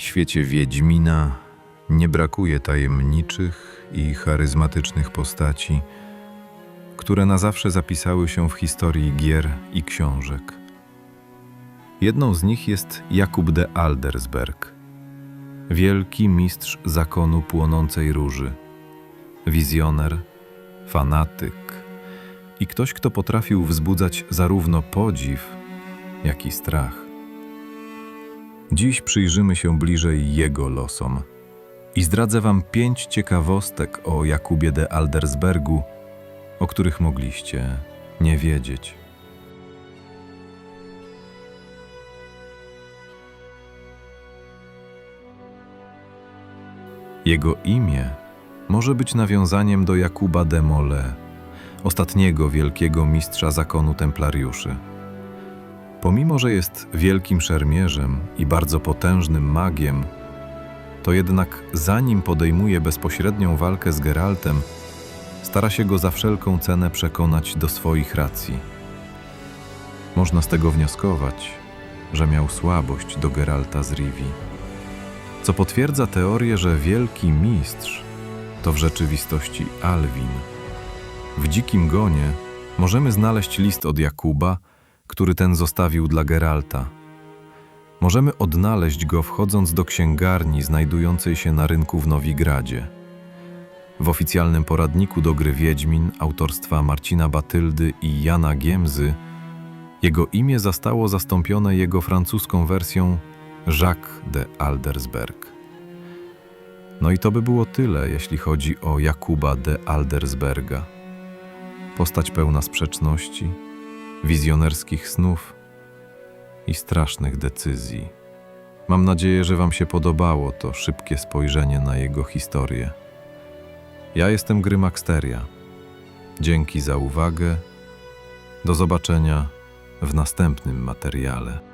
świecie Wiedźmina nie brakuje tajemniczych i charyzmatycznych postaci, które na zawsze zapisały się w historii gier i książek. Jedną z nich jest Jakub de Aldersberg, wielki mistrz zakonu płonącej róży, wizjoner, fanatyk i ktoś, kto potrafił wzbudzać zarówno podziw, jak i strach. Dziś przyjrzymy się bliżej jego losom i zdradzę wam pięć ciekawostek o Jakubie de Aldersbergu, o których mogliście nie wiedzieć. Jego imię może być nawiązaniem do Jakuba de Molay, ostatniego wielkiego mistrza zakonu templariuszy. Pomimo, że jest wielkim szermierzem i bardzo potężnym magiem, to jednak zanim podejmuje bezpośrednią walkę z Geraltem, stara się go za wszelką cenę przekonać do swoich racji. Można z tego wnioskować, że miał słabość do Geralta z Rivii, co potwierdza teorię, że wielki mistrz to w rzeczywistości Alwin. W Dzikim Gonie możemy znaleźć list od Jakuba, który ten zostawił dla Geralta. Możemy odnaleźć go wchodząc do księgarni znajdującej się na rynku w Nowigradzie. W oficjalnym poradniku do gry Wiedźmin autorstwa Marcina Batyldy i Jana Giemzy jego imię zostało zastąpione jego francuską wersją Jacques de Aldersberg. No i to by było tyle, jeśli chodzi o Jakuba de Aldersberga. Postać pełna sprzeczności, wizjonerskich snów i strasznych decyzji. Mam nadzieję, że Wam się podobało to szybkie spojrzenie na jego historię. Ja jestem Grymaksteria. Dzięki za uwagę. Do zobaczenia w następnym materiale.